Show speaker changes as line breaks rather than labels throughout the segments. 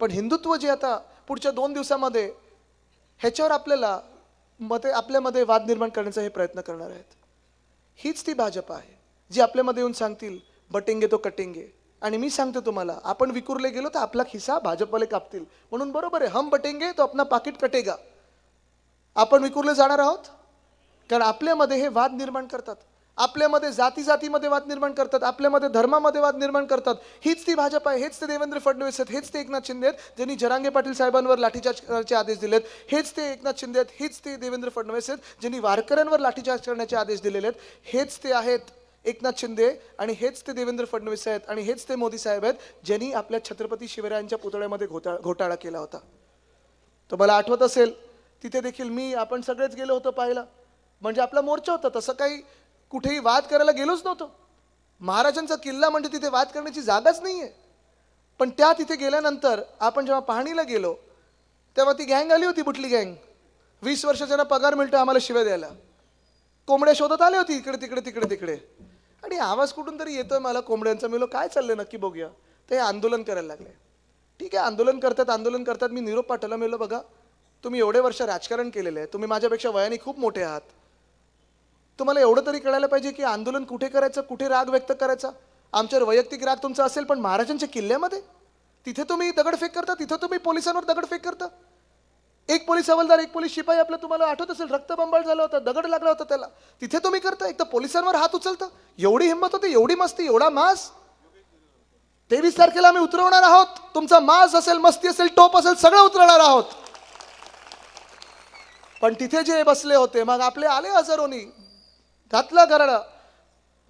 पण हिंदुत्व जे आता पुढच्या दोन दिवसामध्ये ह्याच्यावर आपल्याला मते आपल्यामध्ये वाद निर्माण करण्याचा हे प्रयत्न करणार आहेत. हीच ती भाजप आहे जी आपल्यामध्ये येऊन सांगतील बटेंगे तो कटेंगे. आणि मी सांगतो तुम्हाला आपण विकुरले गेलो तर आपला खिसा भाजपवाले कापतील. म्हणून बरोबर आहे हम बटेंगे तो आपला पाकिट कटेगा. आपण विकुरले जाणार आहोत? कारण आपल्यामध्ये हे वाद निर्माण करतात. आपल्यामध्ये जाती जातीमध्ये वाद निर्माण करतात आपल्यामध्ये धर्मामध्ये वाद निर्माण करतात. हीच ती भाजप आहे हेच ते देवेंद्र फडणवीस आहेत हेच ते एकनाथ शिंदे आहेत ज्यांनी जरांगे पाटील साहेबांवर लाठीचार्ज आदेश दिलेत. हेच ते एकनाथ शिंदे आहेत हेच ते देवेंद्र फडणवीस आहेत ज्यांनी वारकऱ्यांवर लाठीचार्ज करण्याचे आदेश दिलेले आहेत. हेच ते आहेत एकनाथ शिंदे आणि हेच ते देवेंद्र फडणवीस आहेत आणि हेच ते मोदी साहेब आहेत ज्यांनी आपल्या छत्रपती शिवरायांच्या पुतळ्यामध्ये घोटाळा घोटाळा केला होता. तो मला आठवत असेल तिथे देखील मी आपण सगळेच गेलो होतो पाहायला. म्हणजे आपला मोर्चा होता तसं काही कुठेही वाद करायला गेलोच नव्हतो. महाराजांचा किल्ला म्हणजे तिथे वाद करण्याची जागाच नाही आहे पण त्या तिथे गेल्यानंतर आपण जेव्हा पाहणीला गेलो तेव्हा ती गँग आली होती बुटली गँग. वीस वर्षाच्यांना पगार मिळतो आम्हाला शिव्या द्यायला. कोंबड्या शोधत आले होती इकडे तिकडे तिकडे तिकडे. आणि आवाज कुठून तरी येतोय मला कोंबड्यांचा. मिलो काय चाललंय नक्की बघूया. ते हे आंदोलन करायला लागले. ठीक आहे आंदोलन करतात आंदोलन करतात. मी निरोप पाठवला. मिळलो बघा तुम्ही एवढे वर्ष राजकारण केलेलं आहे. तुम्ही माझ्यापेक्षा वयाने खूप मोठे आहात. तुम्हाला एवढं तरी कळायला पाहिजे की आंदोलन कुठे करायचं कुठे राग व्यक्त करायचा? आमच्यावर वैयक्तिक राग तुमचा असेल पण महाराजांच्या किल्ल्यामध्ये? तिथे तुम्ही दगडफेक करता तिथे तुम्ही पोलिसांवर दगडफेक करता? एक पोलीस हवालदार एक पोलीस शिपाई आपलं तुम्हाला आठवत असेल रक्तबंबाळ झाला होता दगड लागला होता त्याला. तिथे तुम्ही करता एक तर पोलिसांवर हात उचलता. एवढी हिंमत होती एवढी मस्ती एवढा मास? तेवीस तारखेला आम्ही उतरवणार आहोत. तुमचा मास असेल मस्ती असेल टोप असेल सगळं उतरवणार आहोत. पण तिथे जे बसले होते मग आपले आले हजारोनी. घातला गराडा.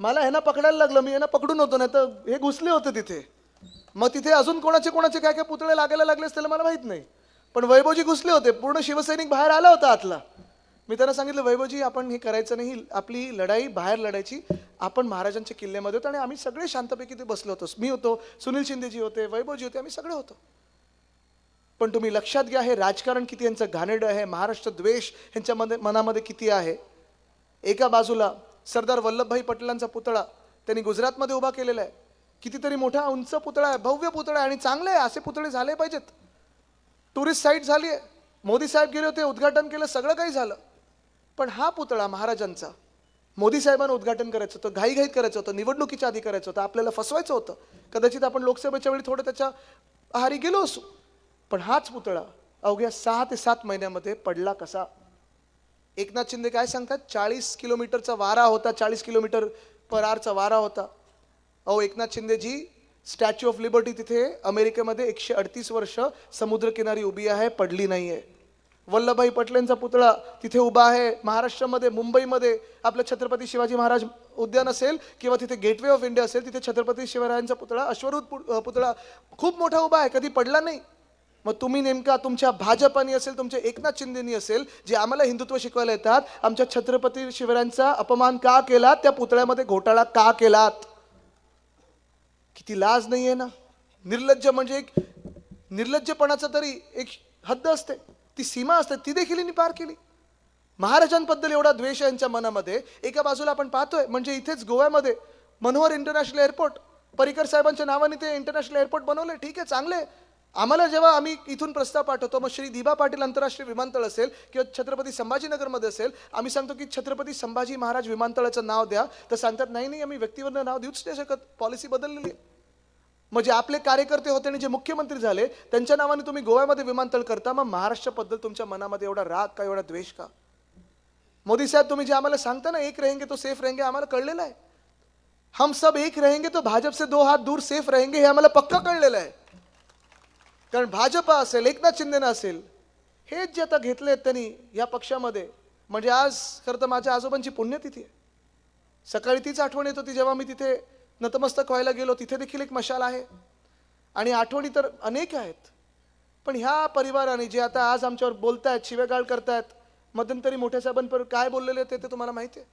मला ह्यांना पकडायला लागलं मी यांना पकडून होतो नाही तर हे घुसले होते तिथे. मग तिथे अजून कोणाचे कोणाचे काय काय पुतळे लागायला लागले असतील मला माहीत नाही. पण वैभवजी घुसले होते पूर्ण शिवसैनिक बाहेर आला होता आतला. मी त्यांना सांगितलं वैभवजी आपण हे करायचं नाही आपली लढाई बाहेर लढायची. आपण महाराजांच्या किल्ल्यामध्ये होतो आणि आम्ही सगळे शांतपैकी ते बसलो होतो. मी होतो सुनील शिंदेजी होते वैभवजी होते आम्ही सगळे होतो. पण तुम्ही लक्षात घ्या हे राजकारण किती यांचं घाणेडं आहे महाराष्ट्र द्वेष यांच्या मध्ये मनामध्ये किती आहे? एका बाजूला सरदार वल्लभभाई पटेलांचा पुतळा त्यांनी गुजरातमध्ये उभा केलेला आहे. कितीतरी मोठा उंच पुतळा आहे भव्य पुतळा आहे आणि चांगले आहे असे पुतळे झाले पाहिजेत. टुरिस्ट साईट झाली आहे. मोदी साहेब गेले होते उद्घाटन केलं सगळं काही झालं. पण हा पुतळा महाराजांचा मोदी साहेबांना उद्घाटन करायचं होतं घाईघाईत करायचं होतं निवडणुकीच्या आधी करायचं होतं आपल्याला फसवायचं होतं. कदाचित आपण लोकसभेच्या वेळी थोडं त्याच्या आहारी गेलो असू. पण हाच पुतळा अवघ्या सहा ते सात महिन्यामध्ये पडला कसा? एकनाथ शिंदे काय सांगतात? चाळीस किलोमीटरचा वारा होता चाळीस किलोमीटर पर आरचा वारा होता. अहो Eknath Shindeji statue of liberty तिथे अमेरिकेमध्ये एकशे अडतीस वर्ष समुद्रकिनारी उभी आहे पडली नाही आहे वल्लभभाई पटेलांचा पुतळा तिथे उभा आहे. महाराष्ट्रामध्ये मुंबईमध्ये आपलं छत्रपती शिवाजी महाराज उद्यान असेल किंवा तिथे गेटवे ऑफ इंडिया असेल तिथे छत्रपती शिवरायांचा पुतळा अश्वरूत पु- पुतळा खूप मोठा उभा आहे. कधी पडला नाही. मग तुम्ही नेमका तुमच्या भाजपानी असेल तुमच्या एकनाथ शिंदेनी असेल जे आम्हाला हिंदुत्व शिकवायला येतात आमच्या छत्रपती शिवरायांचा अपमान का केलात त्या पुतळ्यामध्ये घोटाळा का केलात? किती लाज नाही आहे ना? निर्लज्ज म्हणजे एक निर्लज्जपणाचा तरी एक हद्द असते. ती सीमा असते ती देखील पार केली. महाराजांबद्दल एवढा द्वेष यांच्या मनामध्ये एका बाजूला आपण पाहतोय म्हणजे इथेच गोव्यामध्ये मनोहर इंटरनॅशनल एअरपोर्ट परिकर साहेबांच्या नावाने ते इंटरनॅशनल एअरपोर्ट बनवले ठीक आहे चांगले आहे. आम्हाला जेव्हा आम्ही इथून प्रस्ताव पाठवतो मग श्री दिबा पाटील आंतरराष्ट्रीय विमानतळ असेल किंवा छत्रपती संभाजीनगरमध्ये असेल आम्ही सांगतो की छत्रपती संभाजी महाराज विमानतळाचं नाव द्या. तर सांगतात नाही नाही आम्ही व्यक्तीवरनं नाव देऊच नाही शकत. पॉलिसी बदललेली आहे. म्हणजे आपले कार्यकर्ते होते आणि जे मुख्यमंत्री झाले त्यांच्या नावाने तुम्ही गोव्यामध्ये विमानतळ करता मग महाराष्ट्राबद्दल तुमच्या मनामध्ये एवढा राग का एवढा द्वेष का? मोदी साहेब तुम्ही जे आम्हाला सांगता ना एक रहेंगे तो सेफ रहेंगे आम्हाला कळलेलं आहे. हम सब एक रहेंगे तो भाजप से दो हात दूर सेफ रहेंगे हे आम्हाला पक्का कळलेलं आहे. कारण भाजपा असेल एकनाथ शिंदेनं असेल हेच जे आता घेतले आहेत त्यांनी या पक्षामध्ये म्हणजे आज खरं तर माझ्या आजोबांची पुण्यतिथी आहे. सकाळी तीच आठवण येत होती जेव्हा मी तिथे नतमस्तक व्हायला गेलो तिथे देखील एक मशाल आहे. आणि आठवणी तर अनेक आहेत. पण ह्या परिवाराने जे आता आज आमच्यावर बोलतायत शिवेगाळ करतायत मध्यंतरी मोठ्या साहेबांपर काय बोललेले होते ते तुम्हाला माहिती आहे.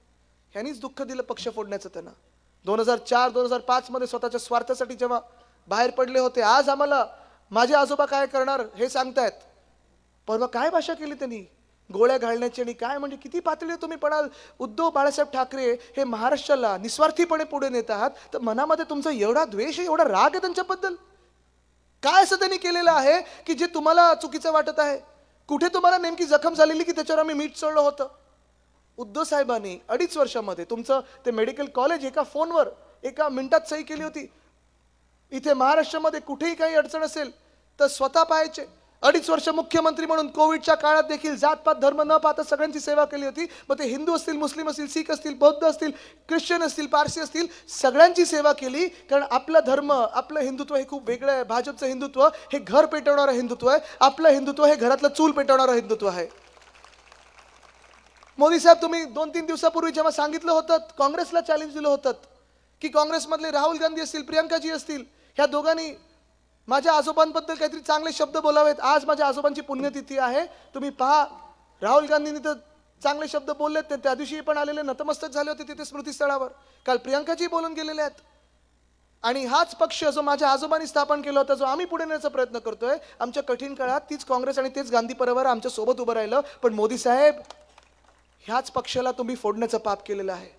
ह्यांनीच दुःख दिलं पक्ष फोडण्याचं त्यांना. दोन हजार चार दोन हजार पाचमध्ये स्वतःच्या स्वार्थासाठी जेव्हा बाहेर पडले होते आज आम्हाला माझे आजोबा काय करणार हे सांगतायत. परवा काय भाषा केली त्यांनी? गोळ्या घालण्याची आणि काय? म्हणजे किती पातळी तुम्ही पडाल? उद्धव बाळासाहेब ठाकरे हे महाराष्ट्राला निस्वार्थीपणे पुढे नेत आहात. तर मनामध्ये तुमचा एवढा द्वेष आहे एवढा राग आहे त्यांच्याबद्दल? काय असं त्यांनी केलेलं आहे की जे तुम्हाला चुकीचं वाटत आहे? कुठे तुम्हाला नेमकी जखम झालेली की त्याच्यावर आम्ही मीठ चढलं होतं? उद्धव साहेबांनी अडीच वर्षामध्ये तुमचं ते मेडिकल कॉलेज एका फोनवर एका मिनिटात सही केली होती. इथे महाराष्ट्रामध्ये कुठेही काही अडचण असेल तर स्वतः पाहायचे. अडीच वर्ष मुख्यमंत्री म्हणून कोविडच्या काळात देखील जातपात धर्म न पाहता सगळ्यांची सेवा केली होती. मग ते हिंदू असतील मुस्लिम असतील सिख असतील बौद्ध असतील ख्रिश्चन असतील पारसी असतील सगळ्यांची सेवा केली. कारण आपला धर्म आपलं हिंदुत्व हे खूप वेगळं आहे. भाजपचं हिंदुत्व हे घर पेटवणारं हिंदुत्व आहे. आपलं हिंदुत्व हे घरातलं चूल पेटवणारं हिंदुत्व आहे. मोदी साहेब तुम्ही दोन तीन दिवसापूर्वी जेव्हा सांगितलं होतं काँग्रेसला चॅलेंज दिलं होतं की काँग्रेसमधले राहुल गांधी असतील प्रियंकाजी असतील ह्या दोघांनी माझ्या आजोबांबद्दल काहीतरी चांगले शब्द बोलावेत. आज माझ्या आजोबांची पुण्यतिथी आहे. तुम्ही पहा राहुल गांधींनी तर चांगले शब्द बोललेत. ते त्या दिवशी पण आलेले नतमस्तक झाले होते तिथे स्मृतीस्थळावर. काल प्रियंकाजी बोलून गेलेले आहेत आणि हाच पक्ष जो माझ्या आजोबांनी स्थापन केला होता जो आम्ही पुढे नेण्याचा प्रयत्न करतोय आमच्या कठीण काळात तीच काँग्रेस आणि तेच गांधी परिवार आमच्यासोबत उभं राहिलं. पण मोदी साहेब ह्याच पक्षाला तुम्ही फोडण्याचं पाप केलेलं आहे.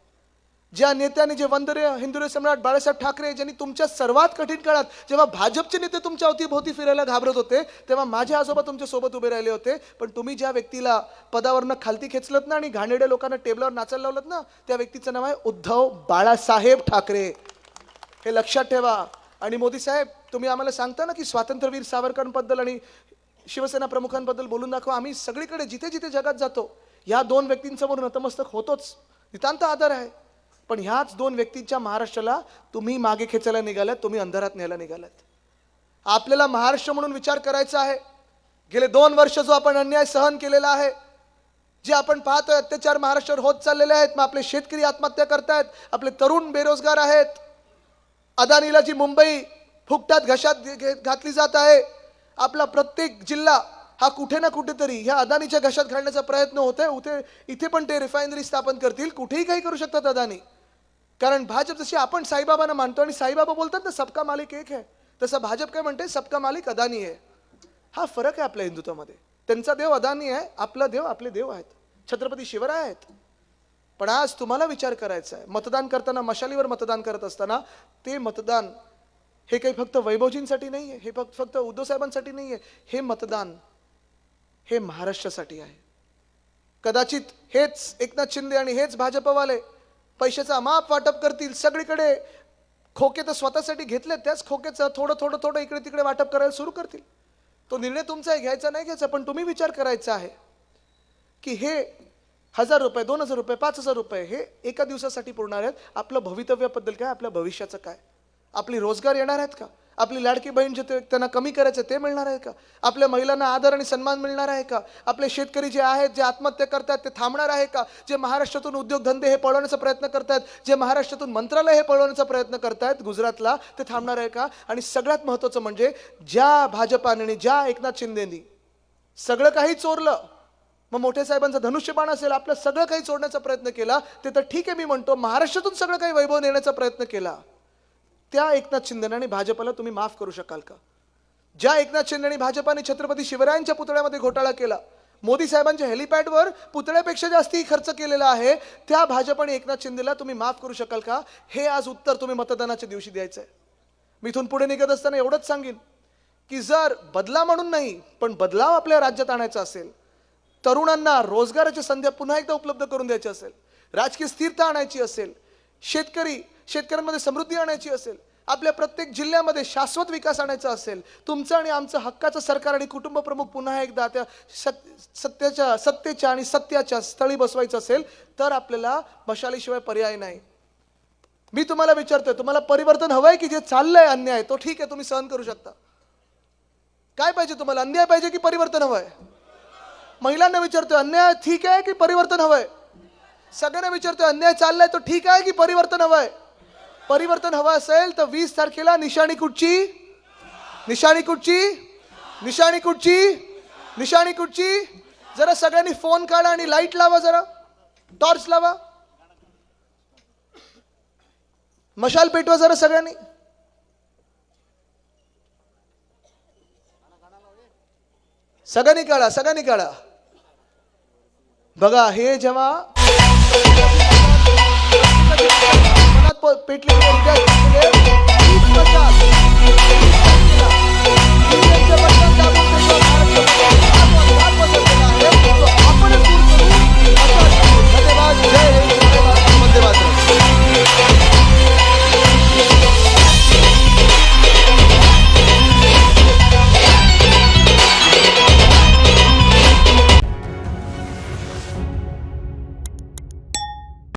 ज्या नेत्याने जे वंदरे हिंदुरे सम्राट बाळासाहेब ठाकरे ज्यांनी तुमच्या सर्वात कठीण काळात जेव्हा भाजपचे नेते तुमच्या अवतीभोवती फिरायला घाबरत होते तेव्हा माझे आजोबा तुमच्यासोबत उभे राहिले होते. पण तुम्ही ज्या व्यक्तीला पदावरनं खालती खेचलत ना आणि घाणेड्या लोकांना टेबलावर नाचायला लावलं ना त्या व्यक्तीचं नाव आहे उद्धव बाळासाहेब ठाकरे. हे लक्षात ठेवा. आणि मोदी साहेब तुम्ही आम्हाला सांगता ना की स्वातंत्र्यवीर सावरकरांबद्दल आणि शिवसेना प्रमुखांबद्दल बोलून दाखवा. आम्ही सगळीकडे जिथे जिथे जगात जातो या दोन व्यक्तींसमोर नतमस्तक होतोच. नितांत आदर आहे. पण ह्याच दोन व्यक्तींच्या महाराष्ट्राला तुम्ही मागे खेचायला निघालात तुम्ही अंधारात न्यायला निघालात. आपल्याला महाराष्ट्र म्हणून विचार करायचा आहे. गेले दोन वर्ष जो आपण अन्याय सहन केलेला आहे जे आपण पाहतोय अत्याचार महाराष्ट्रावर होत चाललेले आहेत मग आपले शेतकरी आत्महत्या करतायत आपले तरुण बेरोजगार आहेत. अदानीला जी मुंबई फुकटात घशात घे- घातली जात आहे. आपला प्रत्येक जिल्हा हा कुठे ना कुठेतरी ह्या अदानीच्या घशात घालण्याचा प्रयत्न होतोय. आहे उथे इथे पण ते रिफायनरी स्थापन करतील. कुठेही काही करू शकतात अदानी. कारण भाजप जशी आपण साईबाबांना मानतो आणि साईबाबा बोलतात ना सबका मालिक एक आहे तसं भाजप काय म्हणते सबका मालिक अदानी आहे हा फरक आहे आपल्या हिंदुत्वामध्ये. त्यांचा देव अदानी आहे आपला देव आपले देव आहेत. छत्रपती शिवराय आहेत. पण आज तुम्हाला विचार करायचा आहे. मतदान करताना मशालीवर मतदान करत असताना ते मतदान हे काही फक्त वैभवजींसाठी नाही आहे. हे फक्त फक्त उद्धवसाहेबांसाठी नाही आहे. हे मतदान हे महाराष्ट्रासाठी आहे. कदाचित हेच एकनाथ शिंदे आणि हेच भाजपवाले पैशाचा माप वाटप करतील सगळीकडे खोके तर स्वतःसाठी घेतले त्याच खोकेचं थोडं थोडं थोडं इकडे तिकडे वाटप करायला सुरू करतील. तो निर्णय तुमचा आहे घ्यायचा नाही घ्यायचा पण तुम्ही विचार करायचा आहे की हे हजार रुपये दोन हजार रुपये पाच हजार रुपये हे एका दिवसासाठी पुरणार आहेत. आपलं भवितव्याबद्दल काय? आपल्या भविष्याचं काय? आपली रोजगार येणार आहेत का? आपली लाडकी बहीण जे ते- त्यांना कमी करायचं ते मिळणार आहे का? आपल्या महिलांना आदर आणि सन्मान मिळणार आहे का? आपले शेतकरी जे आहेत जे आत्महत्या करतात ते थांबणार आहे का? जे महाराष्ट्रातून उद्योगधंदे हे पळवण्याचा प्रयत्न करतात जे महाराष्ट्रातून मंत्रालय हे पळवण्याचा प्रयत्न करतायत गुजरातला ते थांबणार आहे का? आणि सगळ्यात महत्त्वाचं म्हणजे ज्या भाजपाने आणि ज्या एकनाथ शिंदेनी सगळं काही चोरलं मग मोठे साहेबांचा धनुष्यबाण असेल आपलं सगळं काही चोरण्याचा प्रयत्न केला ते तर ठीक आहे मी म्हणतो महाराष्ट्रातून सगळं काही वैभव नेण्याचा प्रयत्न केला. त्या एकनाथ शिंदे आणि भाजपला तुम्ही माफ करू शकाल का? ज्या एकनाथ शिंदे आणि भाजपाने छत्रपती शिवरायांच्या पुतळ्यामध्ये घोटाळा केला मोदी साहेबांच्या हेलिपॅडवर पुतळ्यापेक्षा जास्ती खर्च केलेला आहे त्या भाजपाने एकनाथ शिंदेला तुम्ही माफ करू शकाल का? हे आज उत्तर तुम्ही मतदानाच्या दिवशी द्यायचं आहे मी इथून पुढे निघत असताना एवढंच सांगेन की जर बदला म्हणून नाही पण बदलाव आपल्या राज्यात आणायचा असेल तरुणांना रोजगाराच्या संध्या पुन्हा एकदा उपलब्ध करून द्यायची असेल राजकीय स्थिरता आणायची असेल शेतकरी शेतकऱ्यांमध्ये समृद्धी आणायची असेल आपल्या प्रत्येक जिल्ह्यामध्ये शाश्वत विकास आणायचा असेल तुमचं आणि आमचं हक्काचं सरकार आणि कुटुंब प्रमुख पुन्हा एकदा त्या सत सत्याच्या सत्तेच्या आणि सत्याच्या स्थळी बसवायचं असेल तर आपल्याला मशालीशिवाय पर्याय नाही. मी तुम्हाला विचारतोय तुम्हाला परिवर्तन हवंय की जे चाललंय अन्याय तो ठीक आहे तुम्ही सहन करू शकता. काय पाहिजे तुम्हाला? अन्याय पाहिजे की परिवर्तन हवंय? महिलांना विचारतोय अन्याय ठीक आहे की परिवर्तन हवंय? सगळ्यांना विचारतोय अन्याय चाललाय तो ठीक आहे की परिवर्तन हवंय? परिवर्तन हवं असेल तर वीस तारखेला निशाणी कुठची? निशाणी कुठची? निशाणी कुठची? निशाणी कुठची? जरा सगळ्यांनी फोन काढा आणि लाइट लावा जरा. टॉर्च लावा. मशाल पेटवा जरा सगळ्यांनी. सगळ्यांनी काढा सगळ्यांनी काढा. बघा हे जेव्हा मनात